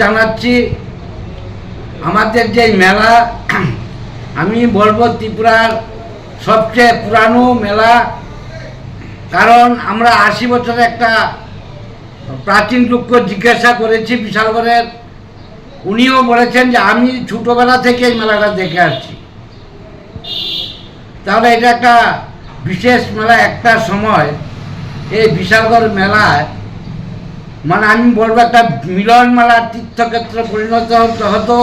জানাচ্ছি, আমাদের যে মেলা, আমি বলব ত্রিপুরার সবচেয়ে পুরানো মেলা, কারণ আমরা আশি বছরের একটা প্রাচীন লোককে জিজ্ঞাসা করেছি বিশালগড়ের। উনিও বলেছেন যে আমি ছোটোবেলা থেকে এই মেলাটা দেখে আসছি। তাহলে এটা একটা বিশেষ মেলা, একটা সময়। এই বিশালগড় মেলায় মানে আমি বলব একটা মিলন মেলার তীর্থক্ষেত্রে পরিণত হতে হতো।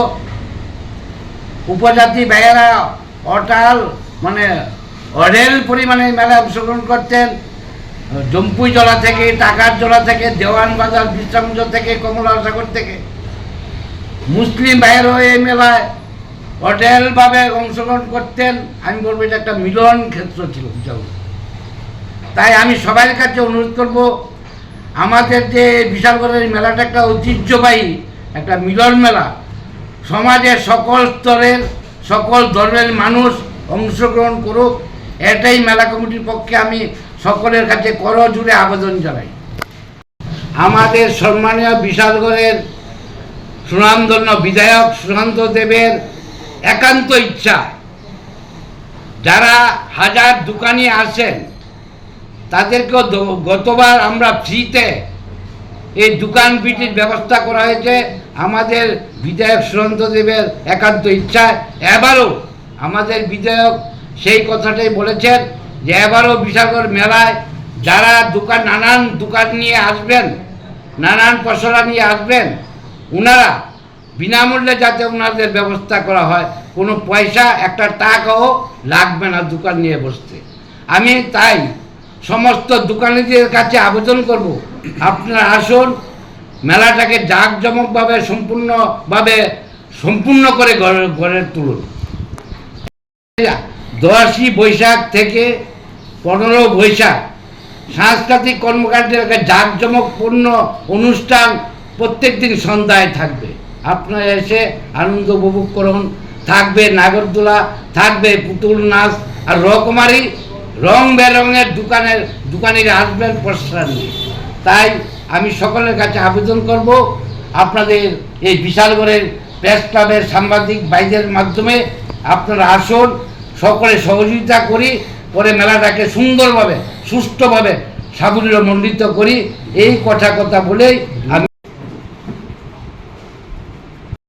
উপজাতি ভাইয়েরা অটাল মানে অঢেল পরিমাণে মেলায় অংশগ্রহণ করতেন। জম্পুই জলা থেকে, টাকার জলা থেকে, দেওয়ান বাজার বিশ্রামজ থেকে, কমলা সাগর থেকে। মুসলিম ভাইয়েরও এই মেলায় অঢেলভাবে অংশগ্রহণ করতেন। আমি বলব এটা একটা মিলন ক্ষেত্র ছিল তাই আমি সবার কাছে অনুরোধ করব আমাদের যে বিশালগড়ের মেলাটা একটা ঐতিহ্যবাহী, একটা মিলন মেলা। সমাজের সকল স্তরের, সকল ধর্মের মানুষ অংশগ্রহণ করুক, এটাই মেলা কমিটির পক্ষে আমি সকলের কাছে কর জুড়ে আবেদন জানাই। আমাদের সম্মানীয় বিশালগড়ের সুনামধন্য বিধায়ক সুশান্ত দেবের একান্ত ইচ্ছা। যারা হাজার দোকানি আসেন তাদেরকেও গতবার আমরা ফ্রিতে এই দোকান বিটির ব্যবস্থা করা হয়েছে। আমাদের বিধায়ক সুরন্ত দেবের একান্ত ইচ্ছা এবারও আমাদের বিধায়ক সেই কথাটাই বলেছেন যে, এবারও বিশাগর মেলায় যারা দোকান, নানান দোকান নিয়ে আসবেন, নানান পসরা নিয়ে আসবেন ওনারা বিনামূল্যে যাতে ওনাদের ব্যবস্থা করা হয়। কোনো পয়সা, একটা টাকাও লাগবে না দোকান নিয়ে বসতে। আমি তাই সমস্ত দোকানিদের কাছে আবেদন করব। আপনারা আসুন, মেলাটাকে জাঁকজমকভাবে সম্পূর্ণভাবে সম্পূর্ণ করে গড়ে গড়ে তুলুন। দশই বৈশাখ থেকে পনেরো বৈশাখ সাংস্কৃতিক কর্মকাণ্ডের একটা জাঁকজমকপূর্ণ অনুষ্ঠান প্রত্যেক দিন সন্ধ্যায় থাকবে। আপনারা এসে আনন্দ উপভোগ করুন। থাকবে নাগরদোলা, থাকবে পুতুল নাচ আর রকমারি রং বেরঙের দোকানের দোকানিরা আসবেন প্রসার নিয়ে তাই আমি সকলের কাছে আবেদন করব, আপনাদের এই বিশালগড়ের প্রেস ক্লাবের সাংবাদিক ভাইদের মাধ্যমে আপনারা আসুন, সকলে সহযোগিতা করি, পরে মেলাটাকে সুন্দরভাবে, সুষ্ঠুভাবে সাবলীল মণ্ডিত করি। এই কথা কথা বলেই আমি